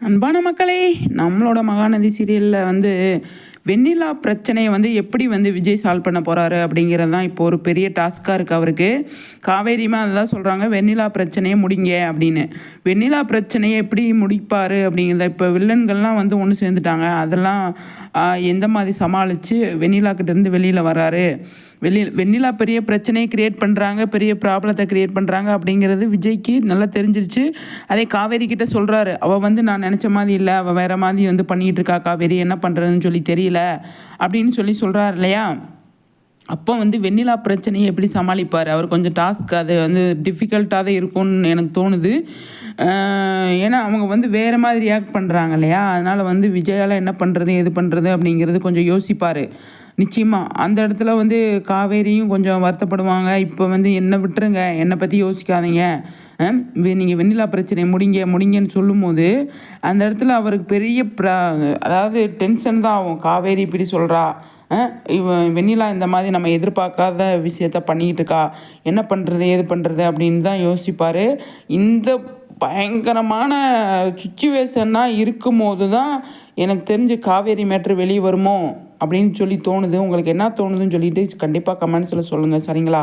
அன்பான மக்களே நம்மளோட மகாநதி சீரியலில் வந்து வெண்ணிலா பிரச்சனையை வந்து எப்படி வந்து விஜய் சால்வ் பண்ண போகிறாரு அப்படிங்கிறது தான் இப்போ ஒரு பெரிய டாஸ்க்காக இருக்குது அவருக்கு. காவேரிமா அதுதான் சொல்கிறாங்க வெண்ணிலா பிரச்சனையை முடிங்க அப்படின்னு. வெண்ணிலா பிரச்சனையை எப்படி முடிப்பார் அப்படிங்கிறத இப்போ வில்லன்கள்லாம் வந்து ஒன்று சேர்ந்துட்டாங்க. அதெல்லாம் எந்த மாதிரி சமாளித்து வெண்ணிலா கிட்டேருந்து வெளியில் வராரு வெளி வெண்ணிலா பெரிய பிரச்சனையை கிரியேட் பண்ணுறாங்க பெரிய ப்ராப்ளத்தை கிரியேட் பண்ணுறாங்க அப்படிங்கிறது விஜய்க்கு நல்லா தெரிஞ்சிருச்சு. அதே காவேரி கிட்டே சொல்கிறாரு அவள் வந்து நான் நினச்ச மாதிரி இல்லை அவள் வேறு மாதிரி வந்து பண்ணிகிட்டு இருக்கா காவேரி என்ன பண்ணுறதுன்னு சொல்லி தெரியல. அப்படின்னு சொல்லி சொல்கிறார் இல்லையா? அப்போ வந்து வெண்ணிலா பிரச்சனையை எப்படி சமாளிப்பார்? அவர் கொஞ்சம் டாஸ்க் அது வந்து டிஃபிகல்ட்டாக தான் இருக்கும்னு எனக்கு தோணுது. ஏன்னா அவங்க வந்து வேறு மாதிரி ரியாக்ட் பண்ணுறாங்க இல்லையா? அதனால் வந்து விஜயால் என்ன பண்ணுறது எது பண்ணுறது அப்படிங்கிறது கொஞ்சம் யோசிப்பார். நிச்சயமாக அந்த இடத்துல வந்து காவேரியும் கொஞ்சம் வருத்தப்படுவாங்க. இப்போ வந்து என்னை விட்டுருங்க என்னை பற்றி யோசிக்காதீங்க. நீங்கள் வெண்ணிலா பிரச்சனை முடிங்க முடிங்கன்னு சொல்லும்போது அந்த இடத்துல அவருக்கு பெரிய ப்ர அதாவது டென்ஷன் தான் ஆகும். காவேரி இப்படி சொல்கிறா வெண்ணிலா இந்த மாதிரி நம்ம எதிர்பார்க்காத விஷயத்த பண்ணிக்கிட்டு இருக்கா என்ன பண்ணுறது ஏது பண்ணுறது அப்படின்னு தான் யோசிப்பார். இந்த பயங்கரமான சுச்சுவேஷன்னாக இருக்கும்போது தான் எனக்கு தெரிஞ்சு காவேரி மேட்ரு வெளியே வருமோ அப்படின்னு சொல்லி தோணுது. உங்களுக்கு என்ன தோணுதுன்னு சொல்லிட்டு கண்டிப்பாக கமெண்ட்ஸில் சொல்லுங்கள் சரிங்களா?